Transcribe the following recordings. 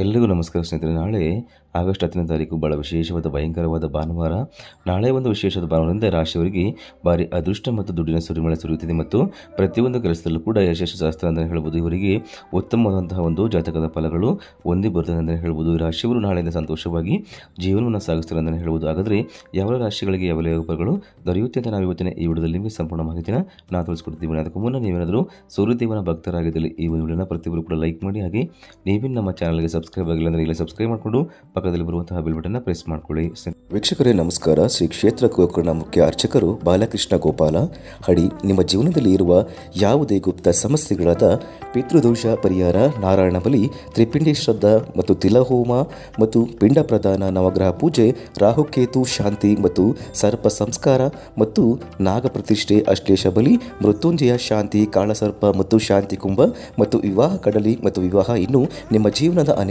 ಎಲ್ರಿಗೂ ನಮಸ್ಕಾರ ಸ್ನೇಹಿತರೆ, ನಾಳೆ ಆಗಸ್ಟ್ ಹತ್ತನೇ ತಾರೀಕು ಭಾಳ ವಿಶೇಷವಾದ, ಭಯಂಕರವಾದ ಭಾನುವಾರ. ನಾಳೆ ಒಂದು ವಿಶೇಷವಾದ ಭಾನುವಾರದಿಂದ ರಾಶಿಯವರಿಗೆ ಭಾರಿ ಅದೃಷ್ಟ ಮತ್ತು ದುಡ್ಡಿನ ಸುರಿಮಳೆ ಸುರಿಯುತ್ತಿದೆ ಮತ್ತು ಪ್ರತಿಯೊಂದು ಕೆಲಸದಲ್ಲೂ ಕೂಡ ಯಶಸ್ಸು ಶಾಸ್ತ್ರ ಅಂತಲೇ ಹೇಳ್ಬೋದು. ಇವರಿಗೆ ಉತ್ತಮವಾದಂತಹ ಒಂದು ಜಾತಕದ ಫಲಗಳು ಒಂದೇ ಬರ್ತದೆ ಅಂತಲೇ ಹೇಳ್ಬೋದು. ರಾಶಿಯವರು ನಾಳೆಯಿಂದ ಸಂತೋಷವಾಗಿ ಜೀವನವನ್ನು ಸಾಗಿಸ್ತಾರೆ ಅಂತಲೇ ಹೇಳ್ಬೋದು. ಹಾಗಾದರೆ ಯಾವ ರಾಶಿಗಳಿಗೆ ಯಾವ ಫಲಗಳು ದೊರೆಯುತ್ತೆ ಅಂತ ನಾವು ಇವತ್ತಿನ ಈ ವಿಡಿಯೋದಲ್ಲಿ ನಿಮಗೆ ಸಂಪೂರ್ಣ ಮಾಹಿತಿನ ನಾವು ತಿಳಿಸ್ಕೊಡ್ತೀವಿ. ಅದಕ್ಕೂ ಮುನ್ನ ನೀವೇನಾದರೂ ಸೂರ್ಯದೇವನ ಭಕ್ತರಾಗಿದ್ದಲ್ಲಿ ಈ ಒಂದು ವಿಡಿಯೋನ ಪ್ರತಿಯೊಬ್ಬರು ಕೂಡ ಲೈಕ್ ಮಾಡಿ, ಹಾಗೆ ನೀವಿನ ನಮ್ಮ ಚಾನಲ್ಗೆ ಸಬ್ಸ್ಕ್ರೈಬ್ ಆಗಿಲ್ಲ ಅಂದರೆ ಇಲ್ಲಿ ಸಬ್ಸ್ಕ್ರೈಬ್ ಮಾಡಿಕೊಂಡು ಪಕ್ಕದಲ್ಲಿ ಬರುವಂತಹ ಬೆಲ್ ಬಟನ್ನ ಪ್ರೆಸ್ ಮಾಡಿಕೊಳ್ಳಿ. ವೀಕ್ಷಕರೇ, ನಮಸ್ಕಾರ. ಶ್ರೀ ಕ್ಷೇತ್ರ ಗೋಕರ್ಣ ಮುಖ್ಯ ಅರ್ಚಕರು ಬಾಲಕೃಷ್ಣ ಗೋಪಾಲ. ಹಡಿ, ನಿಮ್ಮ ಜೀವನದಲ್ಲಿ ಇರುವ ಯಾವುದೇ ಗುಪ್ತ ಸಮಸ್ಯೆಗಳಾದ ಪಿತೃದೋಷ ಪರಿಹಾರ, ನಾರಾಯಣ ಬಲಿ, ತ್ರಿಪಿಂಡಿ ಶ್ರದ್ಧಾ ಮತ್ತು ತಿಲಹೋಮ ಮತ್ತು ಪಿಂಡ ಪ್ರದಾನ ನವಗ್ರಹ ಪೂಜೆ, ರಾಹುಕೇತು ಶಾಂತಿ ಮತ್ತು ಸರ್ಪ ಸಂಸ್ಕಾರ ಮತ್ತು ನಾಗ ಪ್ರತಿಷ್ಠೆ ಅಶ್ಲೇಷ ಬಲಿ, ಮೃತ್ಯುಂಜಯ ಶಾಂತಿ, ಕಾಳಸರ್ಪ ಮತ್ತು ಶಾಂತಿ ಕುಂಭ ಮತ್ತು ವಿವಾಹ ಕಡಲಿ ಮತ್ತು ವಿವಾಹ ಇನ್ನು ನಿಮ್ಮ ಜೀವನದ ಅನೇಕ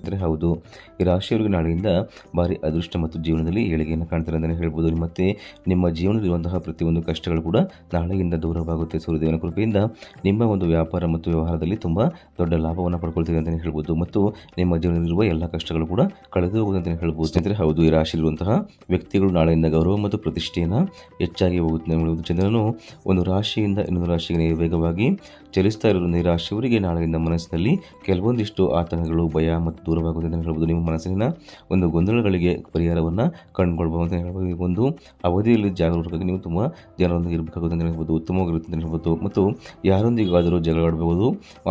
ಅಂದರೆ ಹೌದು, ಈ ರಾಶಿಯವರಿಗೆ ನಾಳೆಯಿಂದ ಭಾರಿ ಅದೃಷ್ಟ ಮತ್ತು ಜೀವನದಲ್ಲಿ ಏಳಿಗೆಯನ್ನು ಕಾಣ್ತಾರೆ ಅಂತಲೇ ಹೇಳ್ಬೋದು. ಮತ್ತು ನಿಮ್ಮ ಜೀವನದಲ್ಲಿರುವಂತಹ ಪ್ರತಿಯೊಂದು ಕಷ್ಟಗಳು ಕೂಡ ನಾಳೆಯಿಂದ ದೂರವಾಗುತ್ತೆ. ಸೂರ್ಯದೇವನ ಕೃಪೆಯಿಂದ ನಿಮ್ಮ ಒಂದು ವ್ಯಾಪಾರ ಮತ್ತು ವ್ಯವಹಾರದಲ್ಲಿ ತುಂಬ ದೊಡ್ಡ ಲಾಭವನ್ನು ಪಡ್ಕೊಳ್ತೀವಿ ಅಂತಲೇ ಹೇಳ್ಬೋದು. ಮತ್ತು ನಿಮ್ಮ ಜೀವನದಲ್ಲಿರುವ ಎಲ್ಲ ಕಷ್ಟಗಳು ಕೂಡ ಕಳೆದು ಹೋಗುತ್ತೆ ಅಂತಲೇ ಹೇಳ್ಬೋದು. ಸ್ನೇಹಿತರೆ, ಹೌದು, ಈ ರಾಶಿಯಲ್ಲಿರುವಂತಹ ವ್ಯಕ್ತಿಗಳು ನಾಳೆಯಿಂದ ಗೌರವ ಮತ್ತು ಪ್ರತಿಷ್ಠೆಯನ್ನು ಹೆಚ್ಚಾಗಿ ಹೋಗುತ್ತೆ ಚಂದ್ರನು ಒಂದು ರಾಶಿಯಿಂದ ಇನ್ನೊಂದು ರಾಶಿಗೆ ವೇಗವಾಗಿ ಚಲಿಸ್ತಾ ಇರೋದ್ರಿಂದ ಈ ರಾಶಿಯವರಿಗೆ ನಾಳೆಯಿಂದ ಮನಸ್ಸಿನಲ್ಲಿ ಕೆಲವೊಂದಿಷ್ಟು ಆತಂಕಗಳು ಭಯ ಮತ್ತು ದೂರವಾಗುತ್ತೆ ಅಂತ ಹೇಳ್ಬೋದು. ನಿಮ್ಮ ಮನಸ್ಸಿನ ಒಂದು ಗೊಂದಲಗಳಿಗೆ ಪರಿಹಾರವನ್ನು ಕಂಡುಕೊಳ್ಬೋದು ಅಂತ ಹೇಳ್ಬೋದು. ಒಂದು ಅವಧಿಯಲ್ಲಿ ಜಾಗರೂಕವಾಗಿ ನೀವು ತುಂಬ ಜನರೊಂದಿಗೆ ಇರಬೇಕಾಗುತ್ತೆ ಅಂತ ಹೇಳ್ಬೋದು. ಉತ್ತಮವಾಗಿರುತ್ತೆ ಅಂತ ಹೇಳ್ಬೋದು. ಮತ್ತು ಯಾರೊಂದಿಗಾದರೂ ಜಗಳಾಡಬಹುದು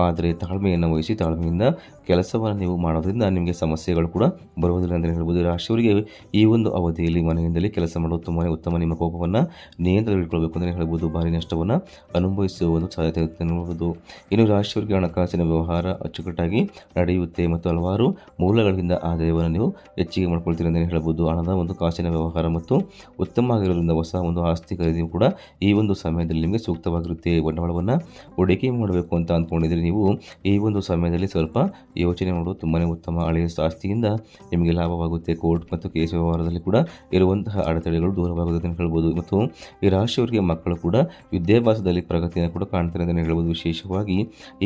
ಆದರೆ ತಾಳ್ಮೆಯನ್ನು ವಹಿಸಿ, ತಾಳ್ಮೆಯಿಂದ ಕೆಲಸವನ್ನು ನೀವು ಮಾಡೋದ್ರಿಂದ ನಿಮಗೆ ಸಮಸ್ಯೆಗಳು ಕೂಡ ಬರುವುದಿಲ್ಲ ಅಂತ ಹೇಳ್ಬೋದು. ರಾಶಿಯವರಿಗೆ ಈ ಒಂದು ಅವಧಿಯಲ್ಲಿ ಮನೆಯಿಂದಲೇ ಕೆಲಸ ಮಾಡೋದು ತುಂಬಾ ಉತ್ತಮ. ನಿಮ್ಮ ಕೋಪವನ್ನು ನಿಯಂತ್ರಣ ಇಟ್ಕೊಳ್ಬೇಕು ಅಂತಲೇ ಹೇಳ್ಬೋದು. ಭಾರಿ ನಷ್ಟವನ್ನು ಅನುಭವಿಸುವ ಒಂದು ಸಾಧ್ಯತೆ ಇರುತ್ತೆ ಹೇಳ್ಬೋದು. ಇನ್ನು ರಾಶಿಯವರಿಗೆ ಹಣಕಾಸಿನ ವ್ಯವಹಾರ ಅಚ್ಚುಕಟ್ಟಾಗಿ ನಡೆಯುತ್ತೆ ಮತ್ತು ಹಲವಾರು ಮೂಲಗಳಿಂದ ಆದಾಯವನ್ನು ನೀವು ಹೆಚ್ಚಿಗೆ ಮಾಡ್ಕೊಳ್ತೀರಿ ಅಂತಲೇ ಹೇಳ್ಬೋದು. ಹಣದ ಒಂದು ಕಾಸಿನ ವ್ಯವಹಾರ ಮತ್ತು ಉತ್ತಮ ಆಗಿರೋದ್ರಿಂದ ಹೊಸ ಒಂದು ಆಸ್ತಿ ಖರೀದಿಯು ಕೂಡ ಈ ಒಂದು ಸಮಯದಲ್ಲಿ ನಿಮಗೆ ಸೂಕ್ತವಾಗಿರುತ್ತೆ. ಬಂಡವಾಳವನ್ನು ಹೂಡಿಕೆ ಮಾಡಬೇಕು ಅಂತ ಅಂದ್ಕೊಂಡಿದ್ರೆ ನೀವು ಈ ಒಂದು ಸಮಯದಲ್ಲಿ ಸ್ವಲ್ಪ ಯೋಚನೆ ಮಾಡೋದು ತುಂಬಾ ಉತ್ತಮ. ಹಳೆಯ ಆಸ್ತಿಯಿಂದ ನಿಮಗೆ ಲಾಭವಾಗುತ್ತೆ. ಕೋರ್ಟ್ ಮತ್ತು ಕೇಸ್ ವ್ಯವಹಾರದಲ್ಲಿ ಕೂಡ ಇರುವಂತಹ ಅಡೆತಡೆಗಳು ದೂರವಾಗುತ್ತೆ ಅಂತ ಹೇಳ್ಬೋದು. ಮತ್ತು ಈ ರಾಶಿಯವರಿಗೆ ಮಕ್ಕಳು ಕೂಡ ವಿದ್ಯಾಭ್ಯಾಸದಲ್ಲಿ ಪ್ರಗತಿಯನ್ನು ಕೂಡ ಕಾಣ್ತಾರೆ ಅಂತಲೇ ಹೇಳ್ಬೋದು. ವಿಶೇಷವಾಗಿ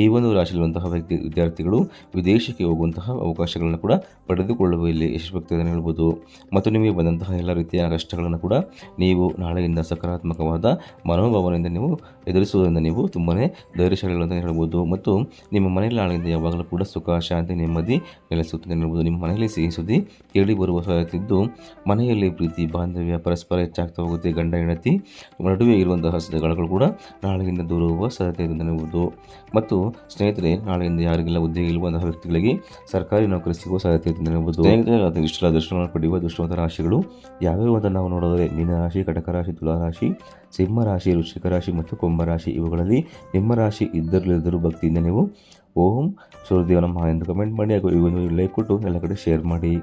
ಈ ಒಂದು ರಾಶಿಯಲ್ಲಿರುವಂತಹ ವ್ಯಕ್ತಿ ವಿದ್ಯಾರ್ಥಿಗಳು ವಿದೇಶಕ್ಕೆ ಹೋಗುವಂತಹ ಅವಕಾಶಗಳನ್ನು ಕೂಡ ಪಡೆದುಕೊಳ್ಳುವಲ್ಲಿ ಯಶಸ್ವಿಯಾಗ್ತದೆ ಅಂತ ಹೇಳ್ಬೋದು. ಮತ್ತು ನಿಮಗೆ ಬಂದಂತಹ ಎಲ್ಲ ರೀತಿಯ ಕಷ್ಟಗಳನ್ನು ಕೂಡ ನೀವು ನಾಳೆಯಿಂದ ಸಕಾರಾತ್ಮಕವಾದ ಮನೋಭಾವನೆಯಿಂದ ನೀವು ಎದುರಿಸುವುದರಿಂದ ನೀವು ತುಂಬಾ ಧೈರ್ಯಶಾಲಿಗಳು ಅಂತ ಹೇಳ್ಬೋದು. ಮತ್ತು ನಿಮ್ಮ ಮನೆಯಲ್ಲಿ ನಾಳೆಯಿಂದ ಯಾವಾಗಲೂ ಕೂಡ ಸುಖ, ಶಾಂತಿ, ನೆಮ್ಮದಿ ನೆಲೆಸುತ್ತದೆ ಹೇಳ್ಬೋದು. ನಿಮ್ಮ ಮನೆಯಲ್ಲಿ ಸಿಹಿ ಸುದ್ದಿ ಕೇಳಿ ಬರುವ ಸಾಧ್ಯತೆಯಿದ್ದು, ಮನೆಯಲ್ಲಿ ಪ್ರೀತಿ, ಬಾಂಧವ್ಯ, ಪರಸ್ಪರ ಹೆಚ್ಚಾಗ್ತಾ ಹೋಗುತ್ತೆ ಗಂಡ, ಹೆಂಡತಿ, ನಡುವೆ ಇರುವಂತಹ ಸದಗಳು ಕೂಡ ನಾಳೆಯಿಂದ ದೂರ ಹೋಗುವ ಸಾಧ್ಯತೆ ಇದೆ ಮತ್ತು ಸ್ನೇಹಿತರೆ, ನಾಳೆಯಿಂದ ಯಾರಿಗೆಲ್ಲ ಉದ್ಯೋಗ ಇರುವಂತಹ ವ್ಯಕ್ತಿಗಳಿಗೆ ಸರ್ಕಾರಿ ನೌಕರಿ ಸಿಗುವ ಸಾಧ್ಯತೆ ಇದೆ ಹೇಳ್ಬೋದು ಸ್ನೇಹಿತರೆ ಇಷ್ಟೆಲ್ಲ ಪಡೆಯುವ ದೃಷ್ಟವಂತ ರಾಶಿಗಳು. ಯಾವ್ಯಾವ ಅಂತ ನಾವು ನೋಡೋದ್ರೆ ಮೀನರಾಶಿ ಕಟಕ ರಾಶಿ ತುಲಾರಾಶಿ ಸಿಂಹ ರಾಶಿ, ವೃಶ್ಚಿಕ ರಾಶಿ ಮತ್ತು ಕುಂಭ ರಾಶಿ. ಇವುಗಳಲ್ಲಿ ನಿಮ್ಮ ರಾಶಿ ಇದ್ದರಲ್ಲಿದ್ದರೂ ಭಕ್ತಿಯಿಂದ ನೀವು ಓಂ, ಸೂರ್ಯದೇವ ಮಹಾ ಎಂದು ಕಮೆಂಟ್ ಮಾಡಿ ಹಾಗೂ ಈ ಒಂದು ಲೈಕ್ ಕೊಟ್ಟು ಎಲ್ಲ ಕಡೆ ಶೇರ್ ಮಾಡಿ.